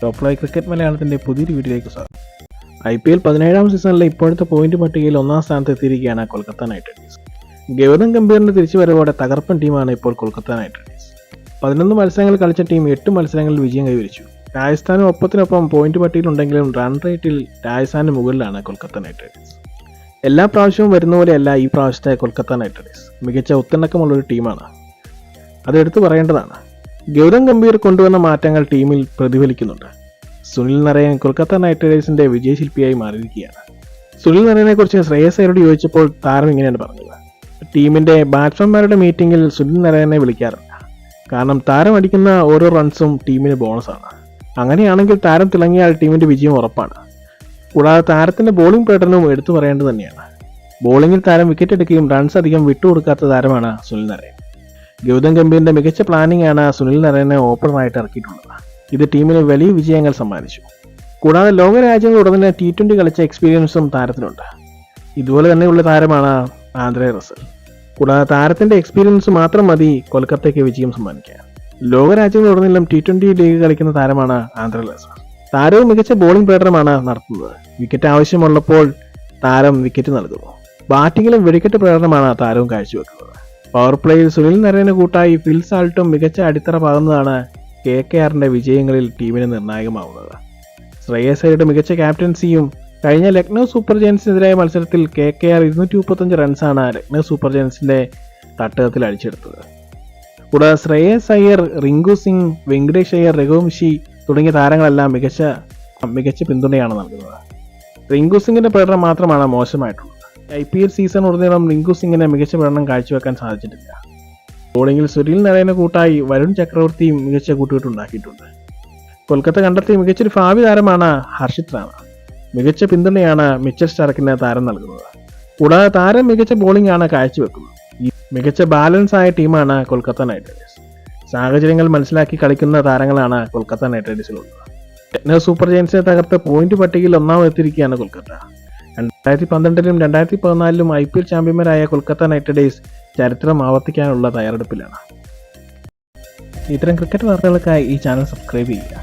Top live cricket മലയാളത്തിന്റെ പുതിയൊരു വീഡിയോയിലേക്ക് സ്വാഗതം. ഐ പി എൽ പതിനേഴാം സീസണിലെ ഇപ്പോഴത്തെ പോയിന്റ് പട്ടികയിൽ ഒന്നാം സ്ഥാനത്ത് എത്തിയിരിക്കുകയാണ് കൊൽക്കത്ത നൈറ്റ് റൈഡേഴ്സ്. ഗൗതം ഗംഭീറിന്റെ തിരിച്ചുവരവോടെ തകർപ്പൻ ടീമാണ് ഇപ്പോൾ കൊൽക്കത്ത നൈറ്റ് റൈഡേഴ്സ്. പതിനൊന്ന് മത്സരങ്ങൾ കളിച്ച ടീം എട്ട് മത്സരങ്ങളിൽ വിജയം കൈവരിച്ചു. രാജസ്ഥാനും ഒപ്പത്തിനൊപ്പം പോയിന്റ് പട്ടികയിലുണ്ടെങ്കിലും റൺ റേറ്റിൽ രാജസ്ഥാന് മുകളിലാണ് കൊൽക്കത്ത നൈറ്റ് റൈഡേഴ്സ്. എല്ലാ പ്രാവശ്യവും വരുന്ന പോലെയല്ല ഈ പ്രാവശ്യത്തെ കൊൽക്കത്ത നൈറ്റ് റൈഡേഴ്സ്. മികച്ച ഒത്തിണക്കമുള്ള ഒരു ടീമാണ്. അതെടുത്ത് പറയേണ്ടതാണ്. ഗൗതം ഗംഭീർ കൊണ്ടുവന്ന മാറ്റങ്ങൾ ടീമിൽ പ്രതിഫലിക്കുന്നുണ്ട്. സുനിൽ നരയൻ കൊൽക്കത്ത നൈറ്റ് റൈഡേഴ്സിന്റെ വിജയശില്പിയായി മാറിയിരിക്കുകയാണ്. സുനിൽ നരയനെ കുറിച്ച് ശ്രേയസ് ചോദിച്ചപ്പോൾ താരം ഇങ്ങനെയാണ് പറഞ്ഞത്. ടീമിന്റെ ബാറ്റ്സ്മാൻമാരുടെ മീറ്റിംഗിൽ സുനിൽ നരയനെ വിളിക്കാറില്ല. കാരണം താരം അടിക്കുന്ന ഓരോ റൺസും ടീമിന് ബോണസാണ്. അങ്ങനെയാണെങ്കിൽ താരം തിളങ്ങിയാൽ ടീമിന്റെ വിജയം ഉറപ്പാണ്. കൂടാതെ താരത്തിന്റെ ബോളിംഗ് പ്രകടനവും എടുത്തു പറയേണ്ടത് തന്നെയാണ്. ബോളിംഗിൽ താരം വിക്കറ്റ് എടുക്കുകയും റൺസ് അധികം വിട്ടുകൊടുക്കാത്ത താരമാണ് സുനിൽ നരയൻ ഗൗതം ഗംഭീറിന്റെ മികച്ച പ്ലാനിംഗ് ആണ് സുനിൽ നരയനെ ഓപ്പണറായിട്ട് ഇറക്കിയിട്ടുള്ളത്. ഇത് ടീമിന് വലിയ വിജയങ്ങൾ സമ്മാനിച്ചു. കൂടാതെ ലോകരാജ്യങ്ങൾ ഉടനെ ടി ട്വന്റി കളിച്ച എക്സ്പീരിയൻസും താരത്തിനുണ്ട്. ഇതുപോലെ തന്നെയുള്ള താരമാണ് ആന്ധ്രേ റസൽ. കൂടാതെ താരത്തിന്റെ എക്സ്പീരിയൻസ് മാത്രം മതി കൊൽക്കത്തയ്ക്ക് വിജയം സമ്മാനിക്കാൻ. ലോകരാജ്യങ്ങളുടനീളം ടി ട്വന്റി ലീഗ് കളിക്കുന്ന താരമാണ് ആന്ധ്ര റസൽ. താരവും മികച്ച ബോളിംഗ് പ്രകടനമാണ് നടത്തുന്നത്. വിക്കറ്റ് ആവശ്യമുള്ളപ്പോൾ താരം വിക്കറ്റ് നൽകുന്നു. ബാറ്റിങ്ങിലും വെടിക്കെട്ട് പ്രകടനമാണ് താരവും കാഴ്ചവെക്കുന്നത്. പവർ പ്ലേയിൽ സുനിൽ നരേന് കൂട്ടായി ഫിൽ സാൾട്ടും മികച്ച അടിത്തറ പകർന്നതാണ് കെ കെ ആറിന്റെ വിജയങ്ങളിൽ ടീമിന് നിർണായകമാവുന്നത്. ശ്രേയസ് മികച്ച ക്യാപ്റ്റൻസിയും കഴിഞ്ഞ ലക്നൗ സൂപ്പർ ജയൻസിനെതിരായ മത്സരത്തിൽ കെ കെ ആർ ഇരുന്നൂറ്റി മുപ്പത്തഞ്ച് റൺസാണ് ലക്നൗ സൂപ്പർ ജയൻസിന്റെ തട്ടകത്തിൽ അടിച്ചെടുത്തത്. കൂടാതെ ശ്രേയസ് അയ്യർ റിങ്കു സിംഗ് വെങ്കടേഷ് അയ്യർ രഘുവംശി തുടങ്ങിയ താരങ്ങളെല്ലാം മികച്ച മികച്ച പിന്തുണയാണ് നൽകുന്നത്. റിങ്കു സിംഗിന്റെ പ്രകടനം മാത്രമാണ് മോശമായിട്ടുള്ളത്. ഐ പി എൽ സീസൺ ഉടനീളം റിങ്കു സിംഗിന് മികച്ച പ്രകടനം കാഴ്ചവെക്കാൻ സാധിച്ചിട്ടില്ല. ബോളിംഗിൽ സുനിൽ നാരായണ കൂട്ടായി വരുൺ ചക്രവർത്തിയും മികച്ച കൂട്ടുകെട്ടുണ്ടാക്കിയിട്ടുണ്ട് കൊൽക്കത്ത കണ്ടെത്തിയ മികച്ചൊരു ഭാവി താരമാണ് ഹർഷിത് റാണ. മികച്ച പിന്തുണയാണ് മിച്ചൽ സ്റ്റാർക്കിന് താരം നൽകുന്നത്. കൂടാതെ താരം മികച്ച ബോളിംഗ് ആണ് കാഴ്ചവെക്കുന്നത്. ഈ മികച്ച ബാലൻസ് ആയ ടീമാണ് കൊൽക്കത്ത നൈറ്റ് റൈഡേഴ്സ്. സാഹചര്യങ്ങൾ മനസ്സിലാക്കി കളിക്കുന്ന താരങ്ങളാണ് കൊൽക്കത്ത നൈറ്റ് റൈഡേഴ്സിലുള്ളത്. ലക്നൗ സൂപ്പർ ജയൻസിനെ തകർത്ത് പോയിന്റ് പട്ടികയിൽ ഒന്നാമതെത്തിയിരിക്കുകയാണ് കൊൽക്കത്ത. രണ്ടായിരത്തി പന്ത്രണ്ടിലും രണ്ടായിരത്തി പതിനാലിലും ഐ പി എൽ ചാമ്പ്യന്മാരായ കൊൽക്കത്ത നൈറ്റ് റൈഡേഴ്സ് ചരിത്രം ആവർത്തിക്കാനുള്ള തയ്യാറെടുപ്പിലാണ്. ഇത്തരം ക്രിക്കറ്റ് വാർത്തകൾക്കായി ഈ ചാനൽ സബ്സ്ക്രൈബ് ചെയ്യുക.